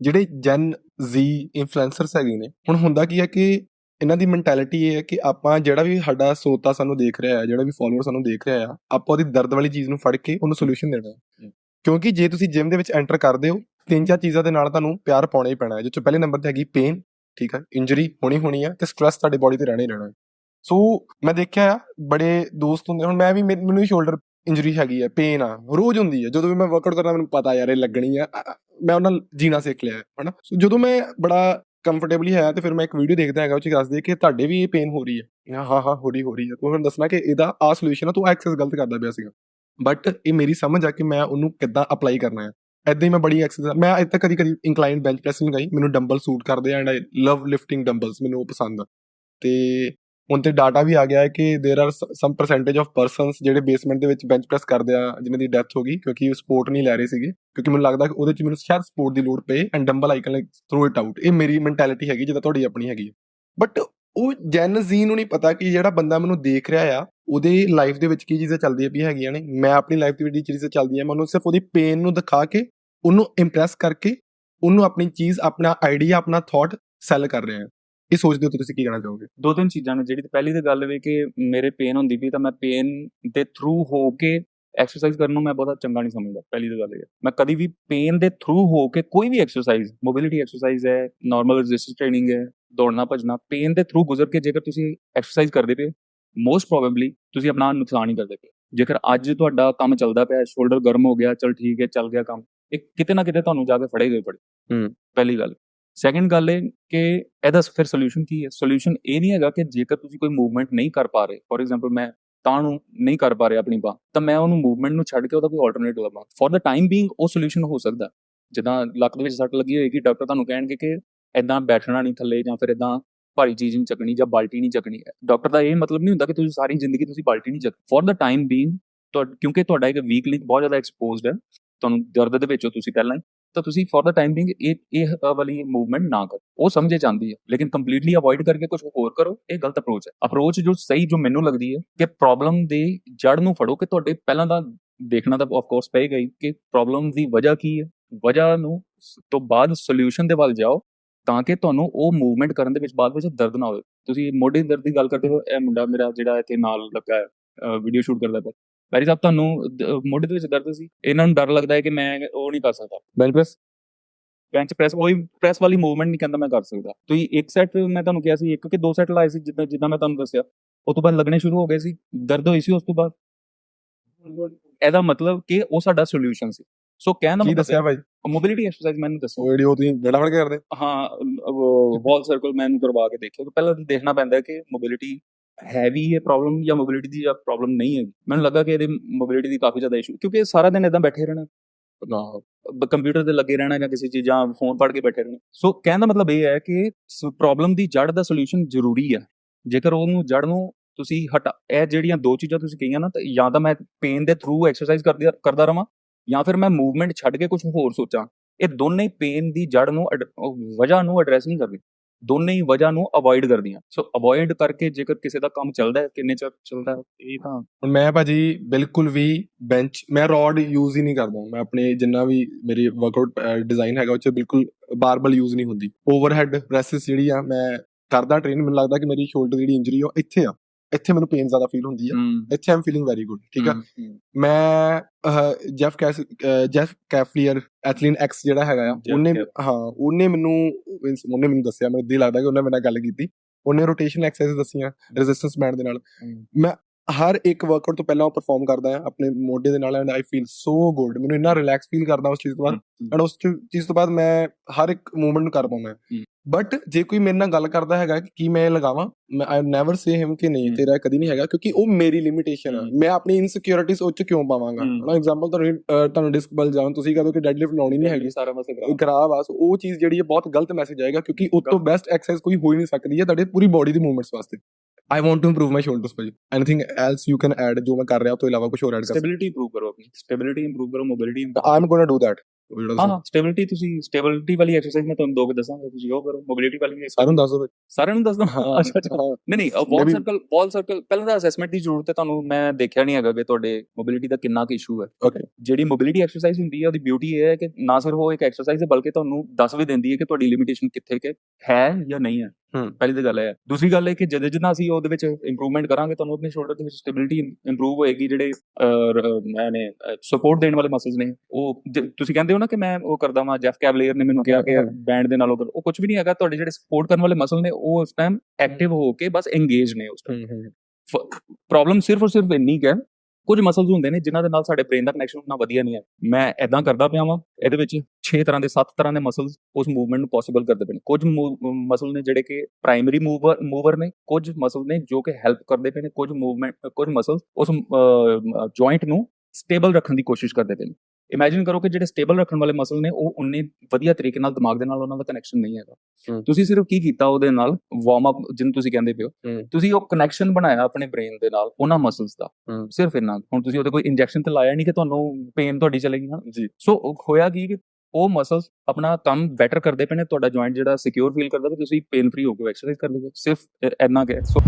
ਜਿਹੜੇ ਜਨ ਜ਼ੀ ਇਨਫਲੂਐਂਸਰਸ ਹੈਗੇ ਨੇ ਹੁਣ ਹੁੰਦਾ ਕੀ ਹੈ ਕਿ ਇਹਨਾਂ ਦੀ ਮੈਂਟੈਲਿਟੀ ਇਹ ਹੈ ਕਿ ਆਪਾਂ ਜਿਹੜਾ ਵੀ ਸਾਡਾ ਸੋਤਾ ਸਾਨੂੰ ਦੇਖ ਰਿਹਾ ਹੈ ਜਿਹੜਾ ਵੀ ਫਾਲੋਅਰ ਸਾਨੂੰ ਦੇਖ ਰਿਹਾ ਆ ਆਪਾਂ ਉਹਦੀ ਦਰਦ ਵਾਲੀ ਚੀਜ਼ ਨੂੰ ਫੜ ਕੇ ਉਹਨੂੰ ਸੋਲੂਸ਼ਨ ਦੇਣਾ ਹੈ। ਕਿਉਂਕਿ ਜੇ ਤੁਸੀਂ ਜਿਮ ਦੇ ਵਿੱਚ ਐਂਟਰ ਕਰਦੇ ਹੋ ਤਿੰਨ ਚਾਰ ਚੀਜ਼ਾਂ ਦੇ ਨਾਲ ਤੁਹਾਨੂੰ ਪਿਆਰ ਪਾਉਣਾ ਹੀ ਪੈਣਾ ਹੈ। ਜਿਸ ਚ ਪਹਿਲੇ ਨੰਬਰ ਤੇ ਹੈਗੀ ਪੇਨ ਠੀਕ ਹੈ ਇੰਜਰੀ ਹੋਣੀ ਹੋਣੀ ਆ ਤੇ ਸਟ੍ਰੈਸ ਤੁਹਾਡੀ ਬਾਡੀ ਤੇ ਰਹਿਣਾ ਹੀ ਰਹਿਣਾ ਹੈ। ਸੋ ਮੈਂ ਦੇਖਿਆ ਆ ਬੜੇ ਦੋਸਤ ਹੁੰਦੇ ਹੁਣ ਮੈਂ ਵੀ ਮੈਨੂੰ ਮੈਨੂੰ ਵੀ ਸ਼ੋਲਡਰ ਇੰਜਰੀ ਹੈਗੀ ਹੈ ਪੇਨ ਆ, ਰੋਜ਼ ਹੁੰਦੀ ਹੈ ਜਦੋਂ ਵੀ ਮੈਂ ਵਰਕਆਊਟ ਕਰਦਾ ਮੈਨੂੰ ਪਤਾ ਯਾਰ ਇਹ ਲੱਗਣੀ ਆ ਮੈਂ ਉਹਨਾਂ ਨਾਲ ਜੀਣਾ ਸਿੱਖ ਲਿਆ ਹੈ ਹਨਾ? ਸੋ ਜਦੋਂ ਮੈਂ ਬੜਾ ਕੰਫਰਟੇਬਲੀ ਹੈ ਤੇ ਫਿਰ ਮੈਂ ਇੱਕ ਵੀਡੀਓ ਦੇਖਦਾ ਹੈਗਾ, ਉਹ ਚ ਦੱਸਦੇ ਕਿ ਤੁਹਾਡੇ ਵੀ ਇਹ ਪੇਨ ਹੋ ਰਹੀ ਹੈ ਹਾਂ ਹਾਂ, ਹੋ ਰਹੀ ਹੋ ਰਹੀ ਹੈ ਤੂੰ ਹੁਣ ਦੱਸਣਾ ਕਿ ਇਹਦਾ ਆ ਸੋਲੂਸ਼ਨ ਆ, ਤੂੰ ਐਕਸੈਸ ਗਲਤ ਕਰਦਾ ਪਿਆ ਸੀਗਾ। ਬਟ ਇਹ ਮੇਰੀ ਸਮਝ ਆ ਕਿ ਮੈਂ ਉਹਨੂੰ ਕਿੱਦਾਂ ਅਪਲਾਈ ਕਰਨਾ ਹੈ ਐਦਾਂ ਹੀ ਮੈਂ ਬੜੀ ਐਕਸਰਸਾਈਜ਼ ਮੈਂ ਅੱਜ ਤੱਕ ਕਦੀ ਕਦੀ ਇੰਕਲਾਈਨ ਬੈਂਚ ਪ੍ਰੈਸ ਨਹੀਂ ਲਗਾਈ ਮੈਨੂੰ ਡੰਬਲ ਸੂਟ ਕਰਦੇ ਆ and I love lifting dumbbells ਮੈਨੂੰ ਉਹ ਪਸੰਦ ਆ। ਤੇ ਹੁਣ ਤੇ ਡਾਟਾ ਵੀ ਆ ਗਿਆ ਹੈ ਕਿ there are some percentage of persons ਜਿਹੜੇ ਬੇਸਮੈਂਟ ਦੇ ਵਿੱਚ ਬੈਂਚ ਪ੍ਰੈਸ ਕਰਦੇ ਆ ਜਿਨ੍ਹਾਂ ਦੀ ਡੈਥ ਹੋ ਗਈ ਕਿਉਂਕਿ ਉਹ ਸਪੋਰਟ ਨਹੀਂ ਲੈ ਰਹੇ ਸੀਗੇ ਕਿਉਂਕਿ ਮੈਨੂੰ ਲੱਗਦਾ ਕਿ ਉਹਦੇ ਚ ਮੈਨੂੰ ਸ਼ਾਇਦ ਸਪੋਰਟ ਦੀ ਲੋੜ ਪਏ and dumbbell I can like throw it out ਇਹ ਮੇਰੀ ਮੈਂਟੈਲਿਟੀ ਹੈਗੀ ਜਿੱਦਾਂ ਤੁਹਾਡੀ ਆਪਣੀ ਹੈਗੀ ਹੈ ਬਟ ਉਹ ਜੈਨ ਜ਼ੀ ਨੂੰ ਨਹੀਂ ਪਤਾ ਕਿ ਜਿਹੜਾ ਬੰਦਾ ਮੈਨੂੰ ਦੇਖ ਰਿਹਾ ਆ ਉਹਦੇ ਲਾਈਫ ਦੇ ਵਿੱਚ ਕੀ ਚੀਜ਼ਾਂ ਚੱਲਦੀਆਂ ਪਈਆਂ ਹੈਗੀਆਂ ਨੇ ਮੈਂ ਆਪਣੀ ਲਾਈਫ ਦੇ ਵਿੱਚ ਜਿਹੜੀ ਚੀਜ਼ਾਂ ਚੱਲਦੀਆਂ ਮੈਂ ਉਹਨੂੰ ਸਿਰਫ ਉਹਦੀ ਪੇਨ ਨੂੰ ਦਿਖਾ ਕੇ ਉਹਨੂੰ ਇੰਪ੍ਰੈਸ ਕਰਕੇ ਉਹਨੂੰ ਆਪਣੀ ਚੀਜ਼ ਆਪਣਾ ਆਈਡੀਆ ਆਪਣਾ ਥਾਟ ਸੈਲ ਕਰ ਰਿਹਾ ਹਾਂ ਇਹ ਸੋਚਦੇ ਹੋ ਤੁਸੀਂ ਕੀ ਕਹਿਣਾ ਚਾਹੋਗੇ? ਦੋ ਤਿੰਨ ਚੀਜ਼ਾਂ ਨੇ ਜਿਹੜੀ ਤੇ ਪਹਿਲੀ ਤੇ ਗੱਲ ਵੇ ਕਿ ਮੇਰੇ ਪੇਨ ਹੁੰਦੀ ਪਈ ਤਾਂ ਮੈਂ ਪੇਨ ਦੇ ਥਰੂ ਹੋ ਕੇ ਐਕਸਰਸਾਈਜ਼ ਕਰਨ ਨੂੰ ਮੈਂ ਬਹੁਤਾ ਚੰਗਾ ਨਹੀਂ ਸਮਝਦਾ ਪਹਿਲੀ ਤਾਂ ਗੱਲ ਇਹ ਹੈ। ਮੈਂ ਕਦੀ ਵੀ ਪੇਨ ਦੇ ਥਰੂ ਹੋ ਕੇ ਕੋਈ ਵੀ ਐਕਸਰਸਾਈਜ਼ ਮੋਬਿਲਿਟੀ ਐਕਸਰਸਾਈਜ਼ ਹੈ ਨਾਰਮਲ ਰੈਜ਼ਿਸਟੈਂਸ ਟ੍ਰੇਨਿੰਗ ਹੈ ਦੌੜਨਾ ਭੱਜਣਾ ਪੇਨ ਦੇ ਥਰੂ ਗੁਜ਼ਰ ਕੇ ਜੇਕਰ ਤੁਸੀਂ ਐਕਸਰਸਾਈਜ਼ ਕਰਦੇ ਪਏ ਮੋਸਟ ਪ੍ਰੋਬੇਬਲੀ ਤੁਸੀਂ ਆਪਣਾ ਨੁਕਸਾਨ ਹੀ ਕਰਦੇ ਪਏ। ਜੇਕਰ ਅੱਜ ਤੁਹਾਡਾ ਕੰਮ ਚੱਲਦਾ ਪਿਆ ਸ਼ੋਲਡਰ ਗਰਮ ਹੋ ਗਿਆ ਚਲ ਠੀਕ ਹੈ ਚੱਲ ਗਿਆ ਕੰਮ ਇਹ ਕਿਤੇ ਨਾ ਕਿਤੇ ਤੁਹਾਨੂੰ ਜਾ ਕੇ ਫੜੇਗਾ ਹੀ ਫੜੇ ਹੂੰ। ਪਹਿਲੀ ਗੱਲ। ਸੈਕੰਡ ਗੱਲ ਇਹ ਕਿ ਇਹਦਾ ਫਿਰ ਸੋਲੂਸ਼ਨ ਕੀ ਹੈ? ਸੋਲੂਸ਼ਨ ਇਹ ਨਹੀਂ ਹੈਗਾ ਕਿ ਜੇਕਰ ਤੁਸੀਂ ਕੋਈ ਮੂਵਮੈਂਟ ਨਹੀਂ ਕਰ ਪਾ ਰਹੇ ਫੋਰ ਐਗਜ਼ਾਮਪਲ ਮੈਂ ਤਾਂ ਨੂੰ ਨਹੀਂ ਕਰ ਪਾ ਰਿਹਾ ਆਪਣੀ ਬਾਹ, ਤਾਂ ਮੈਂ ਉਹਨੂੰ ਮੂਵਮੈਂਟ ਨੂੰ ਛੱਡ ਕੇ ਉਹਦਾ ਕੋਈ ਆਲਟਰਨੇਟ ਲੱਭਾਂ। ਫॉर ਦਾ ਟਾਈਮ ਬੀਇੰਗ ਉਹ ਸੋਲੂਸ਼ਨ ਹੋ ਸਕਦਾ। ਜਿੱਦਾਂ ਲੱਕ ਦੇ ਵਿੱਚ ਸੱਟ ਲੱਗੀ ਹੋਏਗੀ ਡਾਕਟਰ ਤੁਹਾਨੂੰ ਕਹਿਣਗੇ ਕਿ ਐਦਾਂ ਬੈਠਣਾ ਨਹੀਂ ਥੱਲੇ ਜਾਂ ਫਿਰ ਐਦਾਂ ਭਾਰੀ ਚੀਜ਼ ਨਹੀਂ ਚੱਕਣੀ ਜਾਂ ਬਾਲਟੀ ਨਹੀਂ ਚੱਕਣੀ। ਡਾਕਟਰ ਦਾ ਇਹ ਮਤਲਬ ਨਹੀਂ ਹੁੰਦਾ ਕਿ ਤੁਸੀਂ ਸਾਰੀ ਜ਼ਿੰਦਗੀ ਤੁਸੀਂ ਬਾਲਟੀ ਨਹੀਂ ਚੱਕ ਫॉर ਦਾ ਟਾਈਮ ਬੀਇੰਗ ਕਿਉਂਕਿ ਤੁਹਾਡਾ ਇੱਕ ਵੀਕ ਲਿੰਕ ਬਹੁਤ ਜ਼ਿਆਦਾ ਐਕਸਪੋਜ਼ਡ ਹੈ। ਤੁਹਾਨੂੰ ਦਰਦ ਦੇ ਵਿੱਚੋਂ ਤੁਸੀਂ ਪਹਿਲਾਂ ਹੀ। ਤਾਂ ਤੁਸੀਂ ਫॉर ਦਾ ਟਾਈਮ ਬਿੰਗ ਇਹ ਇਹ ਵਾਲੀ ਮੂਵਮੈਂਟ ਨਾ ਕਰੋ। ਉਹ ਸਮਝੇ ਜਾਂਦੀ ਹੈ। ਲੇਕਿਨ ਕੰਪਲੀਟਲੀ ਅਵੋਇਡ ਕਰਕੇ ਕੁਝ ਹੋਰ ਕਰੋ, ਇਹ ਗਲਤ ਅਪਰੋਚ ਹੈ। ਅਪਰੋਚ ਜੋ ਸਹੀ, ਜੋ ਮੈਨੂੰ ਲੱਗਦੀ ਹੈ ਕਿ ਪ੍ਰੋਬਲਮ ਦੇ ਜੜ ਨੂੰ ਫੜੋ, ਕਿ ਤੁਹਾਡੇ ਪਹਿਲਾਂ ਤਾਂ ਦੇਖਣਾ ਤਾਂ ਆਫ ਕੋਰਸ ਪਏਗਾ ਹੀ ਕਿ ਪ੍ਰੋਬਲਮ ਦੀ ਵਜ੍ਹਾ ਕੀ ਹੈ। ਵਜ੍ਹਾ ਨੂੰ ਤੋਂ ਬਾਅਦ ਸੋਲੂਸ਼ਨ ਦੇ ਵੱਲ ਜਾਓ, ਤਾਂ ਕਿ ਤੁਹਾਨੂੰ ਉਹ ਮੂਵਮੈਂਟ ਕਰਨ ਦੇ ਵਿੱਚ ਬਾਅਦ ਵਿੱਚ ਦਰਦ ਨਾ ਹੋਵੇ। ਤੁਸੀਂ ਮੋਢੇ ਦਰਦ ਦੀ ਗੱਲ ਕਰਦੇ ਹੋ, ਇਹ ਮੁੰਡਾ ਮੇਰਾ ਜਿਹੜਾ ਇੱਥੇ ਨਾਲ ਲੱਗਾ ਹੈ ਵੀਡੀਓ ਸ਼ੂਟ ਕਰਦਾ ਪਿਆ। ਵੈਰੀ ਸਾਹਿਬ ਤੁਹਾਨੂੰ ਮੋਢੇ ਦੇ ਵਿੱਚ ਦਰਦ ਸੀ ਇਹਨਾਂ ਨੂੰ ਡਰ ਲੱਗਦਾ ਹੈ ਕਿ ਮੈਂ ਉਹ ਨਹੀਂ ਕਰ ਸਕਦਾ। ਬੈਂਚ ਪ੍ਰੈਸ ਬੈਂਚ ਪ੍ਰੈਸ ਉਹੀ ਪ੍ਰੈਸ ਵਾਲੀ ਮੂਵਮੈਂਟ ਨਹੀਂ ਕਹਿੰਦਾ ਮੈਂ ਕਰ ਸਕਦਾ। ਤੁਸੀਂ ਇੱਕ ਸੈਟ ਮੈਂ ਤੁਹਾਨੂੰ ਕਿਹਾ ਸੀ ਇੱਕ ਕਿ ਦੋ ਸੈਟ ਲਾਏ ਸੀ ਜਿੱਦਾਂ ਜਿੱਦਾਂ ਮੈਂ ਤੁਹਾਨੂੰ ਦੱਸਿਆ। ਉਸ ਤੋਂ ਬਾਅਦ ਲੱਗਣੇ ਸ਼ੁਰੂ ਹੋ ਗਏ ਸੀ ਦਰਦ ਹੋਈ ਸੀ ਉਸ ਤੋਂ ਬਾਅਦ। ਇਹਦਾ ਮਤਲਬ ਕਿ ਉਹ ਸਾਡਾ ਸੋਲੂਸ਼ਨ ਸੀ। ਸੋ ਕਹਿਣ ਦਾ ਕੀ ਮਤਲਬ ਦੱਸਿਆ ਭਾਈ? ਮੋਬਿਲਿਟੀ ਐਕਸਰਸਾਈਜ਼ ਮੈਨੂੰ ਦੱਸੋ। ਉਹ ਜਿਹੜੀ ਉਹ ਤੁਸੀਂ ਜਿਹੜਾ ਫੜ ਕੇ ਕਰਦੇ? ਹਾਂ ਵਾਲ ਸਰਕਲ ਮੈਨੂੰ ਕਰਵਾ ਕੇ ਦੇਖਿਓ ਪਹਿਲਾਂ ਦੇਖਣਾ ਪੈਂਦਾ ਹੈ ਕਿ ਮੋਬਿਲਿਟੀ ਹੈਵੀ ਹੈ ਪ੍ਰੋਬਲਮ ਜਾਂ ਮੋਬਿਲਿਟੀ ਦੀ ਜਾਂ ਪ੍ਰੋਬਲਮ ਨਹੀਂ ਹੈ ਮੈਨੂੰ ਲੱਗਾ ਕਿ ਇਹਦੇ ਮੋਬਿਲਿਟੀ ਦੀ ਕਾਫੀ ਜ਼ਿਆਦਾ ਇਸ਼ੂ ਕਿਉਂਕਿ ਸਾਰਾ ਦਿਨ ਇਦਾਂ ਬੈਠੇ ਰਹਿਣਾ। ਕੰਪਿਊਟਰ ਤੇ ਲੱਗੇ ਰਹਿਣਾ ਜਾਂ ਕਿਸੇ ਚੀਜ਼ ਜਾਂ ਫੋਨ ਫੜ ਕੇ ਬੈਠੇ ਰਹਿਣਾ। ਸੋ ਕਹਿਣ ਦਾ ਮਤਲਬ ਇਹ ਹੈ ਕਿ ਪ੍ਰੋਬਲਮ ਦੀ ਜੜ ਦਾ ਸੋਲੂਸ਼ਨ ਜ਼ਰੂਰੀ ਹੈ। ਜੇਕਰ ਉਹਨੂੰ ਜੜ ਨੂੰ ਤੁਸੀਂ ਹਟਾ ਇਹ ਜਿਹੜੀਆਂ ਦੋ ਚੀਜ਼ਾਂ ਤੁਸੀਂ ਕਹੀਆਂ ਨਾ ਤਾਂ ਜਾਂ ਤਾਂ ਮੈਂ ਪੇਨ ਦੇ ਥਰੂ ਐਕਸਰਸਾਈਜ਼ ਕਰਦਾ ਕਰਦਾ ਰਵਾਂ ਜਾਂ ਫਿਰ ਮੈਂ ਮੂਵਮੈਂਟ ਛੱਡ ਕੇ ਕੁਝ ਹੋਰ ਸੋਚਾਂ। ਇਹ ਦੋਨੇ ਪੇਨ ਦੀ ਜੜ ਨੂੰ ਵਜ੍ਹਾ ਨੂੰ ਐਡਰੈਸ ਨਹੀਂ ਕਰਦੀ। ਦੋਨੇ ਹੀ ਵਜ੍ਹਾ ਨੂੰ ਅਵੋਇਡ ਕਰਦੀਆਂ। ਸੋ ਅਵੋਇਡ ਕਰਕੇ ਜੇਕਰ ਕਿਸੇ ਦਾ ਕੰਮ ਚੱਲਦਾ ਹੈ, ਕਿੰਨੇ ਚਿਰ ਚੱਲਦਾ ਇਹ ਤਾਂ ਹੁਣ ਮੈਂ ਭਾਜੀ ਬਿਲਕੁਲ ਵੀ ਬੈਂਚ ਮੈਂ ਰੋਡ ਯੂਜ਼ ਹੀ ਨਹੀਂ ਕਰਦਾ ਮੈਂ ਆਪਣੇ ਜਿੰਨਾ ਵੀ ਮੇਰੀ ਵਰਕਆਊਟ ਡਿਜ਼ਾਈਨ ਹੈਗਾ, ਉਹ ਚ ਬਿਲਕੁਲ ਬਾਰਬਲ ਯੂਜ਼ ਨਹੀਂ ਹੁੰਦੀ। ਓਵਰਹੈਡ ਪ੍ਰੈਸਸ ਜਿਹੜੀ ਆ, ਮੈਂ ਕਰਦਾ ਟ੍ਰੇਨ ਮੈਨੂੰ ਲੱਗਦਾ ਕਿ ਮੇਰੀ ਸ਼ੋਲਡਰ ਜਿਹੜੀ ਇੰਜਰੀ ਆ ਇੱਥੇ ਆ। ਇੱਥੇ ਮੈਨੂੰ ਪੇਨ ਜ਼ਿਆਦਾ ਫੀਲ ਹੁੰਦੀ ਆ। ਇੱਥੇ ਆਮ ਫੀਲਿੰਗ ਵੈਰੀ ਗੁੱਡ ਠੀਕ ਆ? ਮੈਂ ਜੈਫ ਕੈਸ ਜੈਫ ਕੈਫਲੀਅਰ ਐਥਲੀਨ ਐਕਸ ਜਿਹੜਾ ਹੈਗਾ ਆ ਉਹਨੇ। ਹਾਂ ਉਹਨੇ ਮੈਨੂੰ ਉਹਨੇ ਮੈਨੂੰ ਦੱਸਿਆ ਮੈਨੂੰ ਦੀ ਲੱਗਦਾ ਕਿ ਉਹਨੇ ਮੇਰੇ ਨਾਲ ਗੱਲ ਕੀਤੀ। ਉਹਨੇ ਰੋਟੇਸ਼ਨ ਐਕਸਰਸਾਈਜ਼ ਦੱਸੀਆਂ ਰੈਜ਼ਿਸਟੈਂਸ ਬੈਂਡ ਦੇ ਨਾਲ। ਮੈਂ ਹਰ ਇੱਕ ਵਰਕਆਊਟ ਤੋਂ ਪਹਿਲਾਂ ਉਹ ਪਰਫਾਰਮ ਕਰਦਾ ਹਾਂ ਆਪਣੇ ਮੋਢੇ ਦੇ ਨਾਲ and I feel so good ਮੈਨੂੰ ਇੰਨਾ ਰਿਲੈਕਸ ਫੀਲ ਕਰਦਾ ਉਸ ਚੀਜ਼ ਤੋਂ ਬਾਅਦ। ਐਂਡ ਉਸ ਚੀਜ਼ ਤੋਂ ਬਾਅਦ ਮੈਂ ਹਰ ਇੱਕ ਮੂਵਮੈਂਟ ਨੂੰ ਕਰ ਪਾਉਂਦਾ। ਬਟ ਜੇ ਕੋਈ ਮੇਰੇ ਨਾਲ ਗੱਲ ਕਰਦਾ ਹੈਗਾ ਕਿ ਕੀ ਮੈਂ ਇਹ ਲਗਾਵਾਂ ਮੈਂ ਆਈ ਨੈਵਰ ਸੇ ਹਿਮ ਕਿ ਨਹੀਂ। ਤੇਰਾ ਕਦੀ ਨਹੀਂ ਹੈਗਾ ਕਿਉਂਕਿ ਉਹ ਮੇਰੀ ਲਿਮਿਟੇਸ਼ਨ ਆ। ਮੈਂ ਆਪਣੀ ਇਨਸਿਕਿਉਰਿਟੀਜ਼ ਉਹ ਚ ਕਿਉਂ ਪਾਵਾਂਗਾ। ਫॉर ਐਗਜ਼ਾਮਪਲ ਤੁਹਾਨੂੰ ਤੁਹਾਨੂੰ ਡਿਸਕ ਬਲ ਜਾਣ ਤੁਸੀਂ ਕਹਦੋ ਕਿ ਡੈਡਲਿਫਟ ਲਾਉਣੀ ਨਹੀਂ ਹੈਗੀ ਸਾਰਾ ਮਸੇ ਉਹ ਖਰਾਬ ਆ। ਉਹ ਚੀਜ਼ ਜਿਹੜੀ ਹੈ ਬਹੁਤ ਗਲਤ ਮੈਸੇਜ ਆਏਗਾ ਕਿਉਂਕਿ ਉਸ ਤੋਂ ਬੈਸਟ ਐਕਸਰਸਾਈਜ਼ ਕੋਈ ਹੋ ਹੀ ਨਹੀਂ ਸਕਦੀ ਹੈ ਤੁਹਾਡੇ ਪੂਰੀ ਬਾਡੀ ਦੀ ਮੂਵਮੈਂਟਸ ਵਾਸਤੇ। I want to improve my shoulders ਭਾਜੀ anything else you can add ਜੋ ਮੈਂ ਕਰ ਰਿਹਾ ਉਹ ਤੋਂ ਇਲਾਵਾ ਕੁਝ ਹੋਰ ਐਡ ਕਰ ਸਟੇਬਿਲਿਟੀ ਇੰਪਰੂਵ ਕਰੋ ਆਪਣੀ ਸਟੇਬਿਲਿਟੀ ਇੰਪਰੂਵ ਕਰੋ mobility I am gonna do ਜਿਹੜਾ ਹਾਂ ਸਟੇਬਿਲਿਟੀ ਤੁਸੀਂ ਸਟੇਬਿਲਿਟੀ ਵਾਲੀ ਐਕਸਰਸਾਈਜ਼ ਮੈਂ ਤੁਹਾਨੂੰ ਦੋ ਕੁ ਦੱਸਾਂਗਾ ਤੁਸੀਂ ਉਹ ਕਰੋ ਮੋਬਿਲਿਟੀ ਵਾਲੀ ਸਾਰਿਆਂ ਨੂੰ ਦੱਸ ਦਿਓ ਸਾਰਿਆਂ ਨੂੰ ਦੱਸਦਾ ਹਾਂ ਅੱਛਾ ਅੱਛਾ ਨਹੀਂ ਨਹੀਂ Maybe- ਸਰਕਲ ਵਾਲ ਸਰਕਲ ਪਹਿਲਾਂ ਤਾਂ ਅਸੈਸਮੈਂਟ ਦੀ ਜ਼ਰੂਰਤ ਹੈ ਤੁਹਾਨੂੰ ਮੈਂ ਦੇਖਿਆ ਨਹੀਂ ਹੈਗਾ ਕਿ ਤੁਹਾਡੇ ਮੋਬਿਲਿਟੀ ਦਾ ਕਿੰਨਾ ਕੁ ਇਸ਼ੂ ਹੈ. ਜਿਹੜੀ ਮੋਬਿਲਿਟੀ ਐਕਸਰਸਾਈਜ਼ ਹੁੰਦੀ ਹੈ ਉਹਦੀ ਬਿਊਟੀ ਇਹ ਹੈ ਕਿ ਨਾ ਸਿਰਫ ਉਹ ਇੱਕ ਐਕਸਰਸਾਈਜ਼ ਹੈ ਬਲਕਿ ਤੁਹਾਨੂੰ ਦੱਸ ਵੀ ਦਿੰਦੀ ਹੈ ਕਿ ਤੁਹਾਡੀ ਲਿਮਿਟੇਸ਼ਨ ਕਿੱਥੇ ਕਿ ਹੈ ਜਾਂ ਨਹੀਂ ਹੈ ਹੂੰ। ਪਹਿਲੀ ਤਾਂ ਗੱਲ ਹੈ। ਦੂਸਰੀ ਗੱਲ ਇਹ ਕਿ ਜਦੋਂ ਜਿੰਨਾ ਅਸੀਂ ਉਹਦੇ ਵਿੱਚ ਇੰਪਰੂਵਮੈਂਟ ਕਰਾਂਗੇ ਤੁਹਾਨੂੰ ਆਪਣੇ ਸ਼ੋਲਡਰ ਦੇ ਵਿੱਚ ਸਟੇਬਿਲਿਟੀ ਇੰਪਰੂਵ ਹੋਏਗੀ ਜਿਹੜੇ ਮੈਨੇ ਸਪੋਰਟ ਦੇਣ ਵਾਲੇ ਮਸਲਸ ਨੇ ਉਹ ਤੁਸੀਂ ਕਹਿੰਦੇ ਹੋ ਨਾ ਕਿ ਮੈਂ ਉਹ ਕਰਦਾ ਵਾਂ ਜੈਫ ਕੈਵਲੀਅਰ ਨੇ ਮੈਨੂੰ ਕਿਹਾ ਕਿ ਬੈਂਡ ਦੇ ਨਾਲ ਉਹ ਕੁਝ ਵੀ ਨਹੀਂ ਹੈਗਾ ਤੁਹਾਡੇ ਜਿਹੜੇ ਸਪੋਰਟ ਕਰਨ ਵਾਲੇ ਮਸਲ ਨੇ ਉਹ ਉਸ ਟਾਈਮ ਐਕਟਿਵ ਹੋ ਕੇ ਬਸ engage ਨੇ ਉਸ ਹੂੰ ਹੂੰ। ਪ੍ਰੋਬਲਮ ਸਿਰਫ ਔਰ ਸਿਰਫ ਇੰਨੀ ਕੁ ਹੈ ਕੁਝ ਮਸਲਸ ਹੁੰਦੇ ਨੇ ਜਿਨ੍ਹਾਂ ਦੇ ਨਾਲ ਸਾਡੇ ਬ੍ਰੇਨ ਦਾ ਕਨੈਕਸ਼ਨ ਉਨਾ ਵਧੀਆ ਨਹੀਂ ਹੈ। ਮੈਂ ਐਦਾਂ ਕਰਦਾ ਪਿਆ ਵਾਂ, ਇਹਦੇ ਵਿੱਚ 6 ਤਰ੍ਹਾਂ ਦੇ 7 ਤਰ੍ਹਾਂ ਦੇ ਮਸਲਸ ਉਸ ਮੂਵਮੈਂਟ ਨੂੰ ਪੋਸੀਬਲ ਕਰਦੇ ਪਏ ਨੇ। ਕੁਝ ਮਸਲ ਨੇ ਜਿਹੜੇ ਕਿ ਪ੍ਰਾਇਮਰੀ ਮੂਵਰ ਮੂਵਰ ਨੇ, ਕੁਝ ਮਸਲ ਨੇ ਜੋ ਕਿ ਹੈਲਪ ਕਰਦੇ ਪਏ ਨੇ, ਕੁਝ ਮੂਵਮੈਂਟ ਕੁਝ ਮਸਲਸ ਉਸ ਜੁਆਇੰਟ ਨੂੰ ਸਟੇਬਲ ਰੱਖਣ ਦੀ ਕੋਸ਼ਿਸ਼ ਕਰਦੇ ਪਏ ਨੇ। ਇਮੇਜਿਨ ਕਰੋ ਕਿ ਜਿਹੜੇ ਸਟੇਬਲ ਰੱਖਣ ਵਾਲੇ ਮਸਲ ਨੇ ਉਹ ਉਨੇ ਵਧੀਆ ਤਰੀਕੇ ਨਾਲ ਦਿਮਾਗ ਦੇ ਨਾਲ ਉਹਨਾਂ ਦਾ ਕਨੈਕਸ਼ਨ ਨਹੀਂ ਹੈਗਾ। ਤੁਸੀਂ ਸਿਰਫ ਕੀ ਕੀਤਾ ਉਹਦੇ ਨਾਲ ਵਾਰਮ ਅਪ ਜਿਹਨੂੰ ਤੁਸੀਂ ਕਹਿੰਦੇ ਪਿਓ। ਤੁਸੀਂ ਉਹ ਕਨੈਕਸ਼ਨ ਬਣਾਇਆ ਆਪਣੇ ਬ੍ਰੇਨ ਦੇ ਨਾਲ ਉਹਨਾਂ ਮਸਲਸ ਦਾ। ਸਿਰਫ ਇੰਨਾ ਹੁਣ ਤੁਸੀਂ ਉਹਦੇ ਕੋਈ ਇੰਜੈਕਸ਼ਨ ਤੇ ਲਾਇਆ ਨਹੀਂ ਕਿ ਤੁਹਾਨੂੰ ਪੇਨ ਤੁਹਾਡੀ ਚਲੇਗੀ ਨਾ ਜੀ ਸੋ ਹੋਇਆ ਕੀ ਕਿ ਉਹ ਮਸਲਸ ਆਪਣਾ ਕੰਮ ਬੈਟਰ ਕਰਦੇ ਪਏ ਨੇ ਤੁਹਾਡਾ ਜੁਆਇੰਟ ਜਿਹੜਾ ਸਿਕਿਉਰ ਫੀਲ ਕਰਦਾ ਵੀ ਤੁਸੀਂ ਪੇਨ ਫ੍ਰੀ ਹੋ ਕੇ ਐਕਸਰਸਾਈਜ਼ ਪਏ ਹੋ। ਸਿਰਫ ਇੰਨਾ ਕਿ ਸੋ